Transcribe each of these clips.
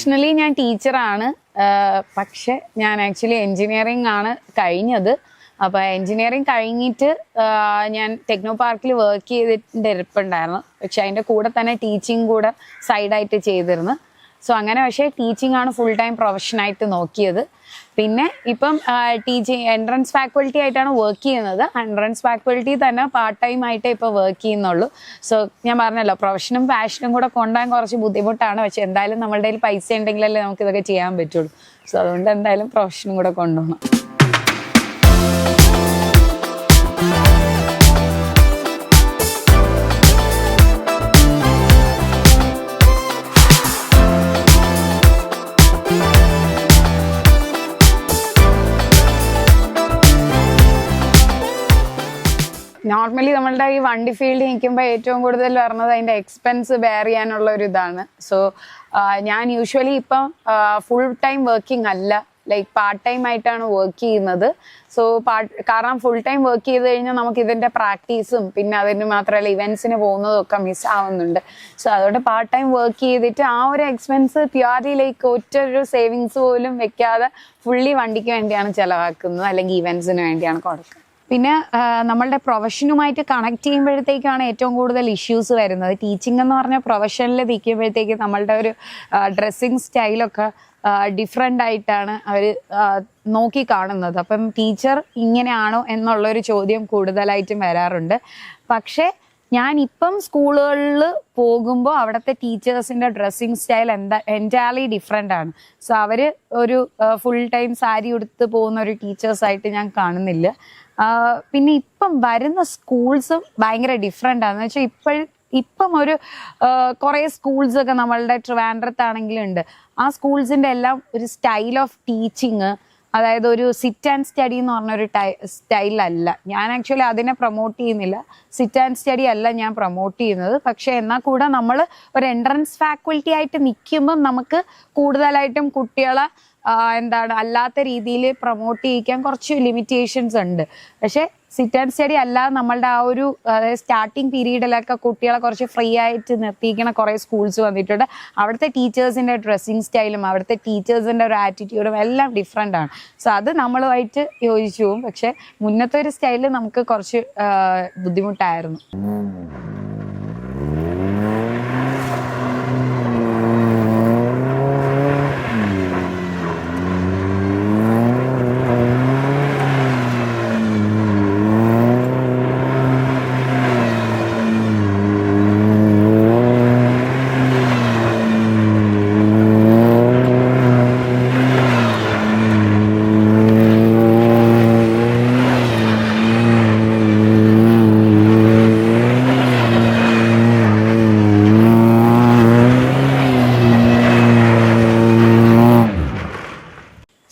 Professionally ഞാൻ ടീച്ചറാണ് പക്ഷെ ഞാൻ ആക്ച്വലി എൻജിനീയറിംഗ് ആണ് കഴിഞ്ഞത്. അപ്പോൾ എൻജിനീയറിംഗ് കഴിഞ്ഞിട്ട് ഞാൻ ടെക്നോ പാർക്കിൽ വർക്ക് ചെയ്തിട്ട് ഇരിപ്പുണ്ടായിരുന്നു. പക്ഷെ അതിന്റെ കൂടെ തന്നെ ടീച്ചിങ് കൂടെ സൈഡായിട്ട് ചെയ്തിരുന്നു. സോ അങ്ങനെ പക്ഷേ ടീച്ചിങ് ആണ് ഫുൾ ടൈം പ്രൊഫഷനായിട്ട് നോക്കിയത്. പിന്നെ ഇപ്പം ടീച്ചിങ് എൻട്രൻസ് ഫാക്കൽറ്റി ആയിട്ടാണ് വർക്ക് ചെയ്യുന്നത്. എൻട്രൻസ് ഫാക്കൽറ്റി തന്നെ പാർട്ട് ടൈം ആയിട്ടേ ഇപ്പോൾ വർക്ക് ചെയ്യുന്നുള്ളൂ. സോ ഞാൻ പറഞ്ഞല്ലോ പ്രൊഫഷനും പാഷനും കൂടെ കൊണ്ടുപോകാൻ കുറച്ച് ബുദ്ധിമുട്ടാണ്. പക്ഷെ എന്തായാലും നമ്മളുടെ കയ്യിൽ പൈസ ഉണ്ടെങ്കിലല്ലേ നമുക്ക് ഇതൊക്കെ ചെയ്യാൻ പറ്റുള്ളൂ. സോ അതുകൊണ്ട് എന്തായാലും പ്രൊഫഷനും കൂടെ കൊണ്ടുപോകണം. നോർമലി നമ്മളുടെ ഈ വണ്ടി ഫീൽഡ് നിൽക്കുമ്പോൾ ഏറ്റവും കൂടുതൽ പറഞ്ഞത് അതിന്റെ എക്സ്പെൻസ് ബെയർ ചെയ്യാനുള്ള ഒരു ഇതാണ്. സോ ഞാൻ യൂഷ്വലി ഇപ്പം ഫുൾ ടൈം വർക്കിംഗ് അല്ല. ലൈക്ക് പാർട്ട് ടൈം ആയിട്ടാണ് വർക്ക് ചെയ്യുന്നത്. സോ പാർട്ട് കാരണം ഫുൾ ടൈം വർക്ക് ചെയ്ത് കഴിഞ്ഞാൽ നമുക്ക് ഇതിന്റെ പ്രാക്ടീസും പിന്നെ അതിന് മാത്രമല്ല ഇവൻസിന് പോകുന്നതും ഒക്കെ മിസ് ആവുന്നുണ്ട്. സോ അതുകൊണ്ട് പാർട്ട് ടൈം വർക്ക് ചെയ്തിട്ട് ആ ഒരു എക്സ്പെൻസ് പ്യുവർലി ലൈക്ക് ഒറ്റൊരു സേവിങ്സ് പോലും വെക്കാതെ ഫുള്ളി വണ്ടിക്ക് വേണ്ടിയാണ് ചിലവാക്കുന്നത്. അല്ലെങ്കിൽ ഇവൻസിന് വേണ്ടിയാണ് കൊടുക്കുന്നത്. പിന്നെ നമ്മളുടെ പ്രൊഫഷനുമായിട്ട് കണക്ട് ചെയ്യുമ്പോഴത്തേക്കാണ് ഏറ്റവും കൂടുതൽ ഇഷ്യൂസ് വരുന്നത്. ടീച്ചിങ് എന്ന് പറഞ്ഞ പ്രൊഫഷനിൽ നിൽക്കുമ്പോഴത്തേക്ക് നമ്മളുടെ ഒരു ഡ്രസ്സിങ് സ്റ്റൈലൊക്കെ ഡിഫറെന്റ് ആയിട്ടാണ് അവർ നോക്കി കാണുന്നത് അപ്പം ടീച്ചർ ഇങ്ങനെയാണോ എന്നുള്ളൊരു ചോദ്യം കൂടുതലായിട്ടും വരാറുണ്ട്. പക്ഷേ ഞാൻ ഇപ്പം സ്കൂളുകളിൽ പോകുമ്പോൾ അവിടുത്തെ ടീച്ചേഴ്സിന്റെ ഡ്രസ്സിങ് സ്റ്റൈൽ എന്താ എന്റയർലി ഡിഫറെന്റ് ആണ്. സോ അവർ ഒരു ഫുൾ ടൈം സാരി ഉടുത്ത് പോകുന്ന ഒരു ടീച്ചേഴ്സായിട്ട് ഞാൻ കാണുന്നില്ല. പിന്നെ ഇപ്പം വരുന്ന സ്കൂൾസ് ഭയങ്കര ഡിഫറെന്റ് ആണെന്ന് വെച്ചാൽ ഇപ്പോൾ ഇപ്പം ഒരു കുറേ സ്കൂൾസ് ഒക്കെ നമ്മളുടെ ട്രിവാൻഡ്രത്താണെങ്കിലും ഉണ്ട്. ആ സ്കൂൾസിന്റെ എല്ലാം ഒരു സ്റ്റൈൽ ഓഫ് ടീച്ചിങ് അതായത് ഒരു സിറ്റ് ആൻഡ് സ്റ്റഡി എന്ന് പറഞ്ഞൊരു സ്റ്റൈലല്ല ഞാൻ ആക്ച്വലി അതിനെ പ്രൊമോട്ട് ചെയ്യുന്നില്ല. സിറ്റ് ആൻഡ് സ്റ്റഡി അല്ല ഞാൻ പ്രൊമോട്ട് ചെയ്യുന്നത്. പക്ഷേ എന്നാൽ കൂടെ നമ്മൾ ഒരു എൻട്രൻസ് ഫാക്കൽറ്റി ആയിട്ട് നിൽക്കുമ്പം നമുക്ക് കൂടുതലായിട്ടും കുട്ടികളെ എന്താണ് അല്ലാത്ത രീതിയിൽ പ്രൊമോട്ട് ചെയ്യിക്കാൻ കുറച്ച് ലിമിറ്റേഷൻസ് ഉണ്ട്. പക്ഷെ സിറ്റ് ആൻഡ് സ്റ്റഡി അല്ലാതെ നമ്മളുടെ ആ ഒരു സ്റ്റാർട്ടിങ് പീരീഡിലൊക്കെ കുട്ടികളെ കുറച്ച് ഫ്രീ ആയിട്ട് നിർത്തിയിരിക്കുന്ന കുറേ സ്കൂൾസ് വന്നിട്ടുണ്ട്. അവിടുത്തെ ടീച്ചേഴ്സിന്റെ ഡ്രസ്സിങ് സ്റ്റൈലും അവിടുത്തെ ടീച്ചേഴ്സിന്റെ ഒരു ആറ്റിറ്റ്യൂഡും എല്ലാം ഡിഫറെന്റ് ആണ്. സോ അത് നമ്മളുമായിട്ട് യോജിച്ചു പോകും. പക്ഷെ മുന്നത്തെ ഒരു സ്റ്റൈലിൽ നമുക്ക് കുറച്ച് ബുദ്ധിമുട്ടായിരുന്നു.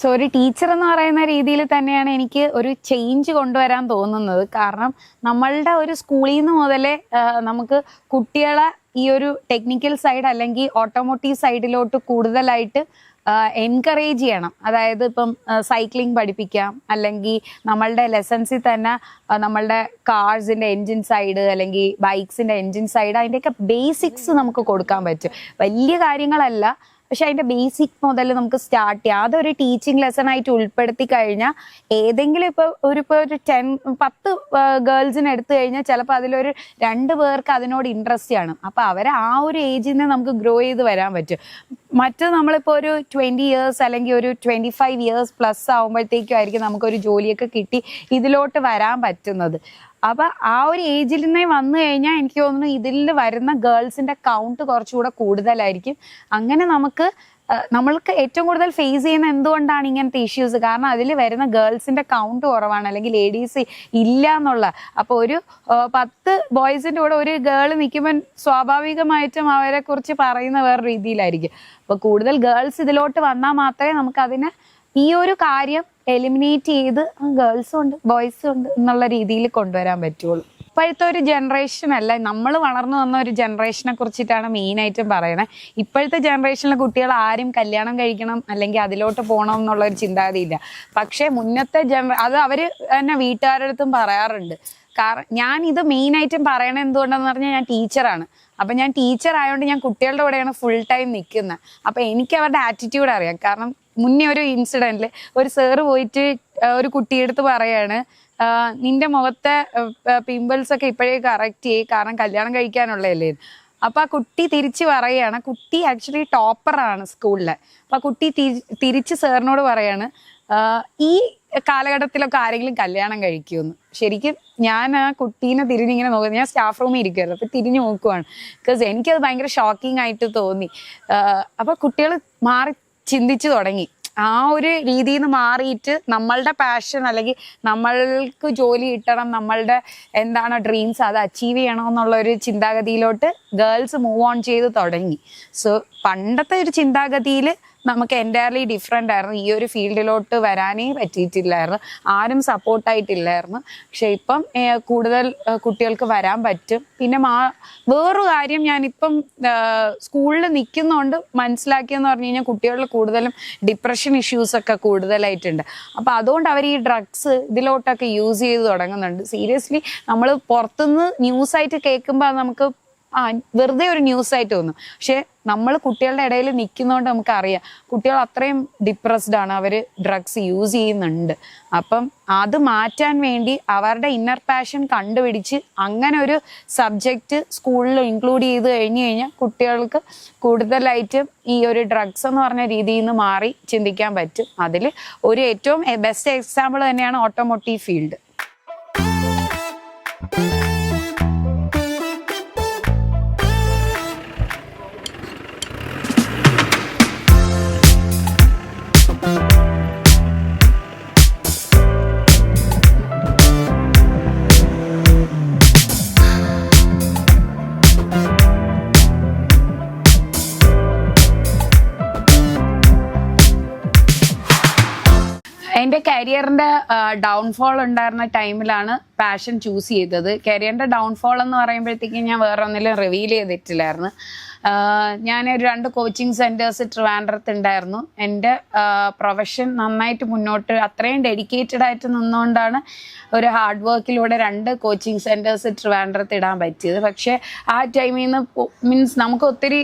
സോ ഒരു ടീച്ചർ എന്ന് പറയുന്ന രീതിയിൽ തന്നെയാണ് എനിക്ക് ഒരു ചേഞ്ച് കൊണ്ടുവരാൻ തോന്നുന്നത്. കാരണം നമ്മളുടെ ഒരു സ്കൂളിൽ നിന്ന് മുതലേ നമുക്ക് കുട്ടികളെ ഈ ഒരു ടെക്നിക്കൽ സൈഡ് അല്ലെങ്കിൽ ഓട്ടോമോട്ടീവ് സൈഡിലോട്ട് കൂടുതലായിട്ട് എൻകറേജ് ചെയ്യണം. അതായത് ഇപ്പം സൈക്ലിംഗ് പഠിപ്പിക്കാം. അല്ലെങ്കിൽ നമ്മളുടെ ലെസൺസിൽ തന്നെ നമ്മളുടെ കാർസിന്റെ എൻജിൻ സൈഡ് അല്ലെങ്കിൽ ബൈക്സിന്റെ എൻജിൻ സൈഡ് അതിന്റെയൊക്കെ ബേസിക്സ് നമുക്ക് കൊടുക്കാൻ പറ്റും. വലിയ കാര്യങ്ങളല്ല. പക്ഷെ അതിന്റെ ബേസിക് മുതൽ നമുക്ക് സ്റ്റാർട്ട് ചെയ്യാം. അതൊരു ടീച്ചിങ് ലെസൺ ആയിട്ട് ഉൾപ്പെടുത്തി കഴിഞ്ഞാൽ ഏതെങ്കിലും ഇപ്പൊ ഒരു ഇപ്പൊ ഒരു ടെൻ പത്ത് ഗേൾസിന് എടുത്തു കഴിഞ്ഞാൽ ചിലപ്പോൾ അതിലൊരു രണ്ട് പേർക്ക് അതിനോട് ഇൻട്രസ്റ്റ് ആണ്. അപ്പൊ അവരെ ആ ഒരു ഏജിൽ നിന്ന് നമുക്ക് ഗ്രോ ചെയ്ത് വരാൻ പറ്റും. മറ്റു നമ്മളിപ്പോൾ ഒരു ട്വന്റി ഇയേഴ്സ് അല്ലെങ്കിൽ ഒരു ട്വന്റി ഫൈവ് ഇയേഴ്സ് പ്ലസ് ആകുമ്പോഴത്തേക്കും ആയിരിക്കും നമുക്കൊരു ജോലിയൊക്കെ കിട്ടി ഇതിലോട്ട് വരാൻ പറ്റുന്നത്. അപ്പൊ ആ ഒരു ഏജിൽ നിന്നേ വന്നു കഴിഞ്ഞാൽ എനിക്ക് തോന്നുന്നു ഇതിൽ വരുന്ന ഗേൾസിന്റെ കൗണ്ട് കുറച്ചുകൂടെ കൂടുതലായിരിക്കും. അങ്ങനെ നമുക്ക് നമ്മൾക്ക് ഏറ്റവും കൂടുതൽ ഫേസ് ചെയ്യുന്ന എന്തുകൊണ്ടാണ് ഇങ്ങനത്തെ ഇഷ്യൂസ് കാരണം അതിൽ വരുന്ന ഗേൾസിന്റെ കൗണ്ട് കുറവാണ് അല്ലെങ്കിൽ ലേഡീസ് ഇല്ല എന്നുള്ള. അപ്പൊ ഒരു പത്ത് ബോയ്സിന്റെ കൂടെ ഒരു ഗേൾ നിൽക്കുമ്പോൾ സ്വാഭാവികമായിട്ടും അവരെ കുറിച്ച് പറയുന്ന വേറെ രീതിയിലായിരിക്കും. അപ്പൊ കൂടുതൽ ഗേൾസ് ഇതിലോട്ട് വന്നാൽ മാത്രമേ നമുക്ക് അതിനെ ഈ ഒരു കാര്യം എലിമിനേറ്റ് ചെയ്ത് ഗേൾസും ഉണ്ട് ബോയ്സും ഉണ്ട് എന്നുള്ള രീതിയിൽ കൊണ്ടുവരാൻ പറ്റുള്ളൂ. ഇപ്പോഴത്തെ ഒരു ജനറേഷൻ അല്ല നമ്മൾ വളർന്നു വന്ന ഒരു ജനറേഷനെ കുറിച്ചിട്ടാണ് മെയിൻ ആയിട്ടും പറയണത് ഇപ്പോഴത്തെ ജനറേഷനിലെ കുട്ടികൾ ആരും കല്യാണം കഴിക്കണം അല്ലെങ്കിൽ അതിലോട്ട് പോകണം എന്നുള്ള ഒരു ചിന്താഗതിയില്ല. പക്ഷേ മുന്നത്തെ ജനറ അത് അവർ തന്നെ വീട്ടുകാരുടെ അടുത്തും പറയാറുണ്ട്. ഞാൻ ഇത് മെയിൻ ആയിട്ടും പറയണത് എന്തുകൊണ്ടാന്ന് പറഞ്ഞാൽ ഞാൻ ടീച്ചറാണ് അപ്പൊ ഞാൻ ടീച്ചർ ആയതുകൊണ്ട് ഞാൻ കുട്ടികളുടെ കൂടെയാണ് ഫുൾ ടൈം നിൽക്കുന്നത് അപ്പൊ എനിക്ക് അവരുടെ ആറ്റിറ്റ്യൂഡ് അറിയാം. കാരണം മുന്നേ ഒരു ഇൻസിഡന്റിൽ ഒരു സാറ് പോയിട്ട് ഒരു കുട്ടിയെടുത്ത് പറയാണ് നിന്റെ മുഖത്തെ പിമ്പിൾസ് ഒക്കെ ഇപ്പോഴേ കറക്റ്റ് ചെയ്യും. കാരണം കല്യാണം കഴിക്കാനുള്ളതല്ലേ അപ്പൊ ആ കുട്ടി തിരിച്ച് പറയാണ് കുട്ടി ആക്ച്വലി ടോപ്പറാണ് സ്കൂളിലെ അപ്പൊ ആ കുട്ടി തിരി- തിരിച്ച് സാറിനോട് പറയാണ് ഈ കാലഘട്ടത്തിലൊക്കെ ആരെങ്കിലും കല്യാണം കഴിക്കുമെന്ന്. ശരിക്കും ഞാൻ ആ കുട്ടീനെ തിരിഞ്ഞിങ്ങനെ നോക്കുന്നത് ഞാൻ സ്റ്റാഫ് റൂമിൽ ഇരിക്കുമായിരുന്നു അപ്പൊ തിരിഞ്ഞു നോക്കുവാണ്. ബിക്കോസ് എനിക്കത് ഭയങ്കര ഷോക്കിംഗ് ആയിട്ട് തോന്നി. അപ്പോൾ അപ്പൊ കുട്ടികൾ മാറി ചിന്തിച്ചു തുടങ്ങി. ആ ഒരു രീതിയിൽ നിന്ന് മാറിയിട്ട് നമ്മളുടെ പാഷൻ അല്ലെങ്കിൽ നമ്മൾക്ക് ജോലി കിട്ടണം നമ്മളുടെ എന്താണ് ഡ്രീംസ് അത് അച്ചീവ് ചെയ്യണം എന്നുള്ള ഒരു ചിന്താഗതിയിലോട്ട് ഗേൾസ് മൂവ് ഓൺ ചെയ്ത് തുടങ്ങി. സോ പണ്ടത്തെ ഒരു ചിന്താഗതിയിൽ നമുക്ക് എന്റയർലി ഡിഫറെന്റ് ആയിരുന്നു. ഈ ഒരു ഫീൽഡിലോട്ട് വരാനേ പറ്റിയിട്ടില്ലായിരുന്നു. ആരും സപ്പോർട്ടായിട്ടില്ലായിരുന്നു പക്ഷെ ഇപ്പം കൂടുതൽ കുട്ടികൾക്ക് വരാൻ പറ്റും. പിന്നെ മാ വേറൊരു കാര്യം ഞാനിപ്പം സ്കൂളിൽ നിൽക്കുന്നതുകൊണ്ട് മനസ്സിലാക്കിയെന്ന് പറഞ്ഞു കഴിഞ്ഞാൽ കുട്ടികളിൽ കൂടുതലും ഡിപ്രഷൻ ഇഷ്യൂസ് ഒക്കെ കൂടുതലായിട്ടുണ്ട്. അപ്പം അതുകൊണ്ട് അവർ ഈ ഡ്രഗ്സ് ഇതിലോട്ടൊക്കെ യൂസ് ചെയ്ത് തുടങ്ങുന്നുണ്ട്. സീരിയസ്ലി നമ്മൾ പുറത്തുനിന്ന് ന്യൂസായിട്ട് കേൾക്കുമ്പോൾ നമുക്ക് ആ വെറുതെ ഒരു ന്യൂസ് ആയിട്ട് തോന്നും പക്ഷെ നമ്മൾ കുട്ടികളുടെ ഇടയിൽ നിൽക്കുന്നതുകൊണ്ട് നമുക്ക് അറിയാം കുട്ടികൾ അത്രയും ഡിപ്രസ്ഡ് ആണ്. അവർ ഡ്രഗ്സ് യൂസ് ചെയ്യുന്നുണ്ട്. അപ്പം അത് മാറ്റാൻ വേണ്ടി അവരുടെ ഇന്നർ പാഷൻ കണ്ടുപിടിച്ച് അങ്ങനെ ഒരു സബ്ജക്റ്റ് സ്കൂളിൽ ഇൻക്ലൂഡ് ചെയ്ത് കഴിഞ്ഞു കഴിഞ്ഞാൽ കുട്ടികൾക്ക് കൂടുതലായിട്ട് ഈ ഒരു ഡ്രഗ്സ് എന്ന് പറഞ്ഞ രീതിയിൽ നിന്ന് മാറി ചിന്തിക്കാൻ പറ്റും. അതിൽ ഒരു ഏറ്റവും ബെസ്റ്റ് എക്സാമ്പിൾ തന്നെയാണ് ഓട്ടോമോട്ടീവ് ഫീൽഡ് എന്റെ കരിയറിന്റെ ഡൗൺഫോൾ ഉണ്ടായിരുന്ന ടൈമിലാണ് പാഷൻ ചൂസ് ചെയ്തത്. കരിയറിന്റെ ഡൗൺഫോൾ എന്ന് പറയുമ്പോഴത്തേക്കും ഞാൻ വേറെ ഒന്നിലും റിവീൽ ചെയ്തിട്ടില്ലായിരുന്നു. ഞാൻ ഒരു രണ്ട് കോച്ചിങ് സെന്റേഴ്സ് ട്രിവാൻഡ്രത്ത് ഉണ്ടായിരുന്നു എന്റെ പ്രൊഫഷൻ നന്നായിട്ട് മുന്നോട്ട് അത്രയും ഡെഡിക്കേറ്റഡ് ആയിട്ട് നിന്നുകൊണ്ടാണ് ഒരു ഹാർഡ് വർക്കിലൂടെ രണ്ട് കോച്ചിങ് സെന്റേഴ്സ് ട്രിവാൻഡ്രത്ത് ഇടാൻ പറ്റിയത്. പക്ഷേ ആ ടൈമിൽ നിന്ന് മീൻസ് നമുക്ക് ഒത്തിരി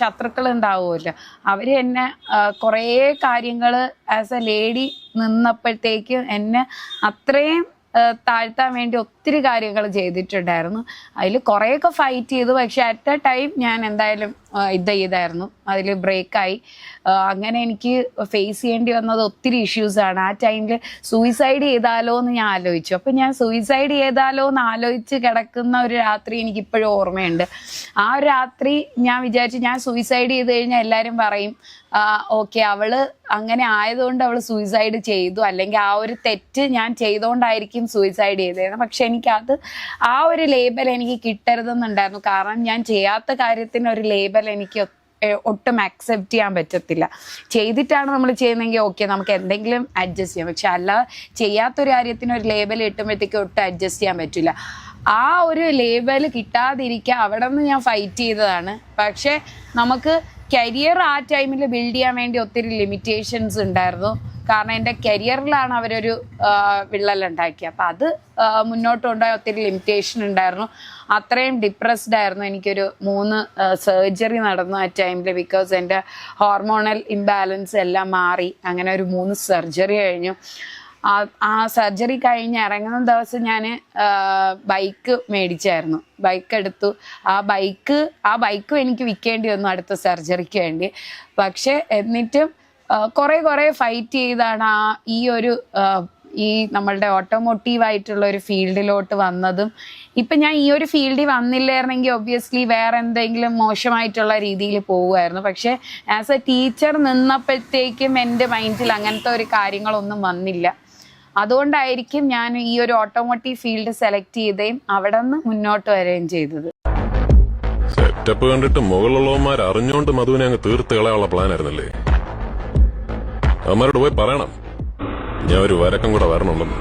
ശത്രുക്കൾ ഉണ്ടാവുമല്ലോ അവർ എന്നെ കുറേ കാര്യങ്ങൾ ആസ് എ ലേഡി നിന്നപ്പോഴത്തേക്ക് എന്നെ അത്രയും താഴ്ത്താൻ വേണ്ടി ഒത്തിരി കാര്യങ്ങൾ ചെയ്തിട്ടുണ്ടായിരുന്നു. അതിൽ കുറേയൊക്കെ ഫൈറ്റ് ചെയ്തു. പക്ഷെ അറ്റ് എ ടൈം ഞാൻ എന്തായാലും ഇത് ചെയ്തായിരുന്നു. അതിൽ ബ്രേക്കായി. അങ്ങനെ എനിക്ക് ഫേസ് ചെയ്യേണ്ടി വന്നത് ഒത്തിരി ഇഷ്യൂസാണ് ആ ടൈമിൽ സൂയിസൈഡ് ചെയ്താലോ എന്ന് ഞാൻ ആലോചിച്ചു. അപ്പം ഞാൻ സൂയിസൈഡ് ചെയ്താലോ എന്ന് ആലോചിച്ച് കിടക്കുന്ന ഒരു രാത്രി എനിക്കിപ്പോഴും ഓർമ്മയുണ്ട്. ആ ഒരു രാത്രി ഞാൻ വിചാരിച്ചു ഞാൻ സൂയിസൈഡ് ചെയ്ത് കഴിഞ്ഞാൽ എല്ലാവരും പറയും ഓക്കെ അവൾ അങ്ങനെ ആയതുകൊണ്ട് അവൾ സൂയിസൈഡ് ചെയ്തു. അല്ലെങ്കിൽ ആ ഒരു തെറ്റ് ഞാൻ ചെയ്തുകൊണ്ടായിരിക്കും സൂയിസൈഡ് ചെയ്തത് പക്ഷെ എനിക്കത് ആ ഒരു ലേബൽ എനിക്ക് കിട്ടരുതെന്നുണ്ടായിരുന്നു. കാരണം ഞാൻ ചെയ്യാത്ത കാര്യത്തിന് ഒരു ലേബൽ എനിക്ക് ഒട്ടും അക്സെപ്റ്റ് ചെയ്യാൻ പറ്റത്തില്ല. ചെയ്തിട്ടാണ് നമ്മൾ ചെയ്യുന്നതെങ്കിൽ ഓക്കെ നമുക്ക് എന്തെങ്കിലും അഡ്ജസ്റ്റ് ചെയ്യാം. പക്ഷെ അല്ല ചെയ്യാത്തൊരു കാര്യത്തിന് ഒരു ലേബൽ കിട്ടുമ്പോഴത്തേക്ക് ഒട്ടും അഡ്ജസ്റ്റ് ചെയ്യാൻ പറ്റില്ല ആ ഒരു ലേബൽ കിട്ടാതിരിക്കുക അവിടെ നിന്ന് ഞാൻ ഫൈറ്റ് ചെയ്തതാണ്. പക്ഷെ നമുക്ക് കരിയർ ആ ടൈമിൽ ബിൽഡ് ചെയ്യാൻ വേണ്ടി ഒത്തിരി ലിമിറ്റേഷൻസ് ഉണ്ടായിരുന്നു. കാരണം എന്റെ കരിയറിലാണ് അവരൊരു വിള്ളലുണ്ടാക്കിയത്. അപ്പം അത് മുന്നോട്ട് കൊണ്ടുപോയ ഒത്തിരി ലിമിറ്റേഷൻ ഉണ്ടായിരുന്നു. അത്രയും ഡിപ്രസ്ഡ് ആയിരുന്നു എനിക്കൊരു മൂന്ന് സർജറി നടന്നു ആ ടൈമിൽ ബിക്കോസ് എന്റെ ഹോർമോണൽ ഇംബാലൻസ് എല്ലാം മാറി. അങ്ങനെ ഒരു മൂന്ന് സർജറി കഴിഞ്ഞു. ആ സർജറി കഴിഞ്ഞ് ഇറങ്ങുന്ന ദിവസം ഞാൻ ബൈക്ക് മേടിച്ചായിരുന്നു. ബൈക്ക് എടുത്തു. ആ ബൈക്ക് ആ ബൈക്കും എനിക്ക് വിൽക്കേണ്ടി വന്നു അടുത്ത സർജറിക്ക് വേണ്ടി. പക്ഷേ എന്നിട്ടും കുറെ കുറെ ഫൈറ്റ് ചെയ്താണ് ആ ഈ ഒരു ഈ നമ്മളുടെ ഓട്ടോമോട്ടീവ് ആയിട്ടുള്ള ഒരു ഫീൽഡിലോട്ട് വന്നതും. ഇപ്പം ഞാൻ ഈ ഒരു ഫീൽഡിൽ വന്നില്ലായിരുന്നെങ്കിൽ ഒബ്വിയസ്ലി വേറെ എന്തെങ്കിലും മോശമായിട്ടുള്ള രീതിയിൽ പോവുമായിരുന്നു പക്ഷേ ആസ് എ ടീച്ചർ നിന്നപ്പോഴത്തേക്കും എന്റെ മൈൻഡിൽ അങ്ങനത്തെ ഒരു കാര്യങ്ങളൊന്നും വന്നില്ല. അതുകൊണ്ടായിരിക്കും ഞാൻ ഈ ഒരു ഓട്ടോമോട്ടീവ് ഫീൽഡ് സെലക്ട് ചെയ്തേയും അവിടെ നിന്ന് മുന്നോട്ട് വരികയും ചെയ്തത്. സെറ്റപ്പ് കണ്ടിട്ട് മുകളിലുള്ളവന്മാർ അറിഞ്ഞോണ്ട് മധുവിനെ അങ്ങ് തീർത്ത് കളയാനുള്ള പ്ലാൻ ആയിരുന്നല്ലേ? അവന്മാരോട് പോയി പറയണം. ഞാൻ ഒരു വരക്കം കൂടെ വരണുണ്ടെന്ന്